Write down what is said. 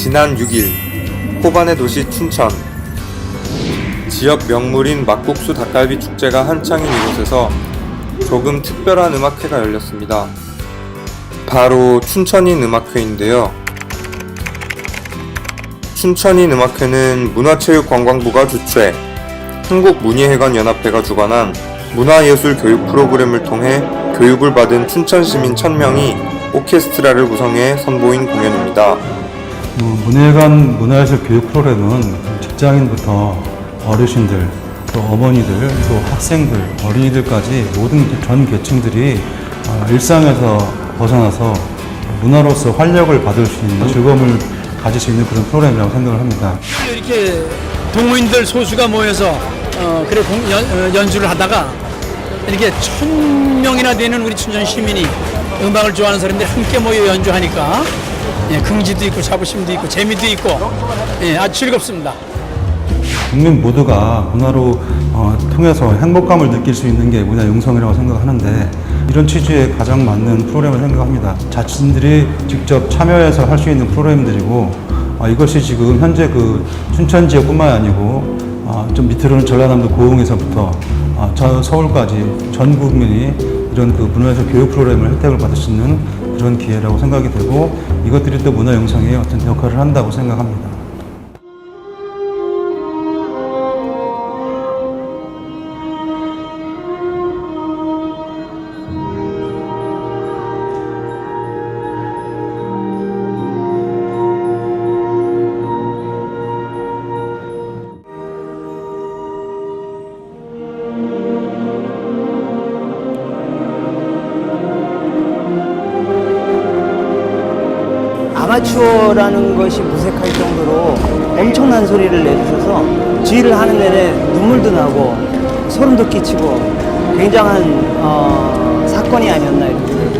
지난 6일 호반의 도시 춘천 지역 명물인 막국수 닭갈비 축제가 한창인 이곳에서 조금 특별한 음악회가 열렸습니다. 바로 춘천인 음악회인데요. 춘천인 음악회는 문화체육관광부가 주최, 한국문예회관 연합회가 주관한 문화예술 교육 프로그램을 통해 교육을 받은 춘천 시민 1000명이 오케스트라를 구성해 선보인 공연입니다. 어, 문예관 문화예술 교육 프로그램은 직장인부터 어르신들, 또 어머니들, 또 학생들, 어린이들까지 모든 전 계층들이 어, 일상에서 벗어나서 문화로서 활력을 받을 수 있는 즐거움을 가질 수 있는 그런 프로그램이라고 생각을 합니다. 이렇게 동호인들 소수가 모여서 어, 그래 공, 연, 어, 연주를 하다가 이렇게 천 명이나 되는 우리 춘천 시민이 음악을 좋아하는 사람들이 함께 모여 연주하니까 예, 긍지도 있고 자부심도 있고 재미도 있고 예, 아주 즐겁습니다. 국민 모두가 문화로 어, 통해서 행복감을 느낄 수 있는 게 문화 융성이라고 생각하는데 이런 취지에 가장 맞는 프로그램을 생각합니다. 자신들이 직접 참여해서 할 수 있는 프로그램들이고 어, 이것이 지금 현재 그 춘천 지역뿐만 아니고 어, 좀 밑으로는 전라남도 고흥에서부터 어, 전 서울까지 전 국민이 이런 그 문화에서 교육 프로그램을 혜택을 받을 수 있는 그런 기회라고 생각이 되고 이것들이 또 문화 융성에 어떤 역할을 한다고 생각합니다. 아마추어라는 것이 무색할 정도로 엄청난 소리를 내주셔서 주의를 하는 내내 눈물도 나고 소름도 끼치고 굉장한 어, 사건이 아니었나 이렇게